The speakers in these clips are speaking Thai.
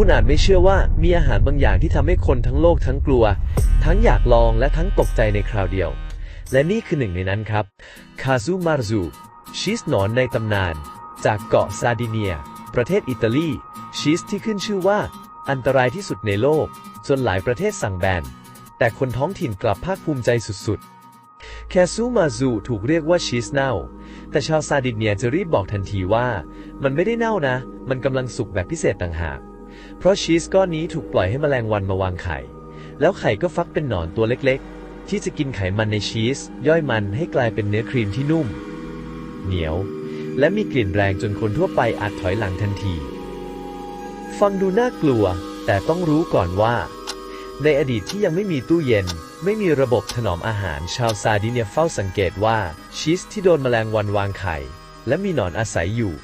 คุณอาจไม่เชื่อว่ามีอาหารบางอย่างที่ทำให้คนทั้งโลกทั้งกลัว ทั้งอยากลองและทั้งตกใจในคราวเดียว และนี่คือหนึ่งในนั้นครับคาซูมารูชีสหนอนในตำนาน จากเกาะซาดิเนีย ประเทศอิตาลี ชีสที่ขึ้นชื่อว่า อันตรายที่สุดในโลก จนหลายประเทศสั่งแบน แต่คนท้องถิ่นกลับภาคภูมิใจสุดๆ แคซูมาซูถูกเรียกว่าชีสเน่า แต่ชาวซาดิเนียจะรีบบอกทันทีว่า มันไม่ได้เน่านะ มันกำลังสุกแบบพิเศษต่างหาก เพราะชีสก้อนนี้ถูกปล่อยให้แมลงวันมาวางไข่ แล้วไข่ก็ฟักเป็นหนอนตัวเล็กๆ ที่จะกินไขมันในชีส ย่อยมันให้กลายเป็นเนื้อครีมที่นุ่ม เหนียว และมีกลิ่นแรงจนคนทั่วไปอาจถอยหลังทันที ฟังดูน่ากลัว แต่ต้องรู้ก่อนว่า ในอดีตที่ยังไม่มีตู้เย็น ไม่มีระบบถนอมอาหาร ชาวซาร์ดิเนียเฝ้าสังเกตว่าชีสที่โดนแมลงวันวางไข่ และมีหนอนอาศัยอยู่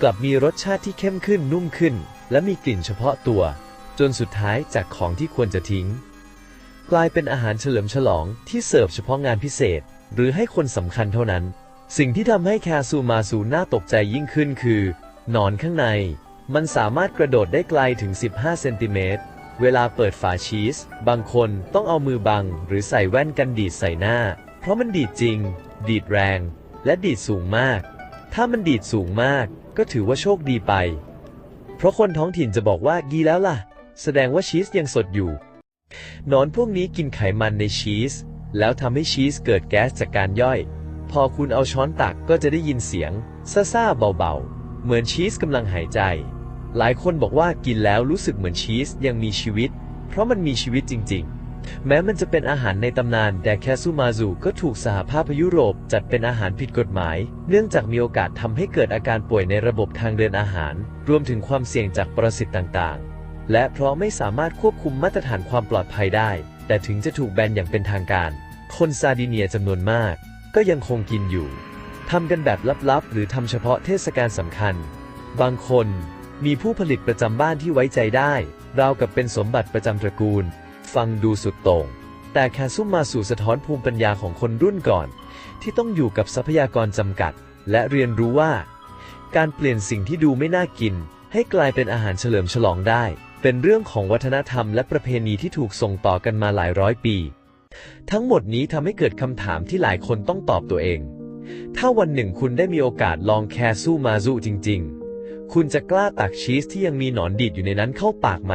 กลับมีรสชาติที่เข้มขึ้นนุ่มขึ้น และมีกลิ่นเฉพาะตัว จนสุดท้ายจากของที่ควรจะทิ้ง กลายเป็นอาหารเฉลิมฉลองที่เสิร์ฟเฉพาะงานพิเศษ หรือให้คนสำคัญเท่านั้น สิ่งที่ทำให้แคซูมาซูน่าตกใจยิ่งขึ้นคือ หนอนข้างใน มันสามารถกระโดดได้ไกลถึง 15 เซนติเมตรเวลาเปิดฝาชีส บางคนต้องเอามือบัง หรือใส่แว่นกันดีดใส่หน้า เพราะมันดีดจริง ดีดแรง และดีดสูงมาก ถ้ามันดีดสูงมาก ก็ถือว่าโชคดีไป ราะคนท้องถิ่นจะบอกว่าดีแล้วล่ะ แสดงว่าชีสยังสดอยู่นอนพวกนี้กินไขมันในชีส แล้วทำให้ชีสเกิดแก๊สจากการย่อย พอคุณเอาช้อนตักก็จะได้ยินเสียงซ่าๆเบาๆ เหมือนชีสกำลังหายใจ หลายคนบอกว่ากินแล้วรู้สึกเหมือนชีสยังมีชีวิต เพราะมันมีชีวิตจริง ๆ แม้มันจะเป็นอาหารในตำนาน แต่แคซูมาซูก็ถูกสหภาพยุโรปจัดเป็นอาหารผิดกฎหมาย เนื่องจากมีโอกาสทำให้เกิดอาการป่วยในระบบทางเดินอาหาร รวมถึงความเสี่ยงจากปรสิตต่างๆ และเพราะไม่สามารถควบคุมมาตรฐานความปลอดภัยได้ แต่ถึงจะถูกแบนอย่างเป็นทางการ คนซาดิเนียจำนวนมาก ก็ยังคงกินอยู่ทำกันแบบลับๆ หรือทำเฉพาะเทศกาลสำคัญ บางคนมีผู้ผลิตประจำบ้านที่ไว้ใจได้ ราวกับเป็นสมบัติประจำตระกูล ฟังดูสุดโต่ง แต่แคซุมมาสู่สะท้อนภูมิปัญญาของคนรุ่นก่อน ที่ต้องอยู่กับทรัพยากรจำกัด และเรียนรู้ว่า การเปลี่ยนสิ่งที่ดูไม่น่ากิน ให้กลายเป็นอาหารเฉลิมฉลองได้ เป็นเรื่องของวัฒนธรรมและประเพณีที่ถูกส่งต่อกันมาหลายร้อยปี ทั้งหมดนี้ทำให้เกิดคำถามที่หลายคนต้องตอบตัวเอง ถ้าวันหนึ่งคุณได้มีโอกาสลองแคซูมาซุจริง ๆ คุณจะกล้าตักชีสที่ยังมีหนอนดีดอยู่ในนั้นเข้าปากไหม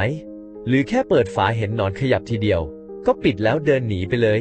หรือแค่เปิดฝาเห็นหนอนขยับทีเดียว ก็ปิดแล้วเดินหนีไปเลย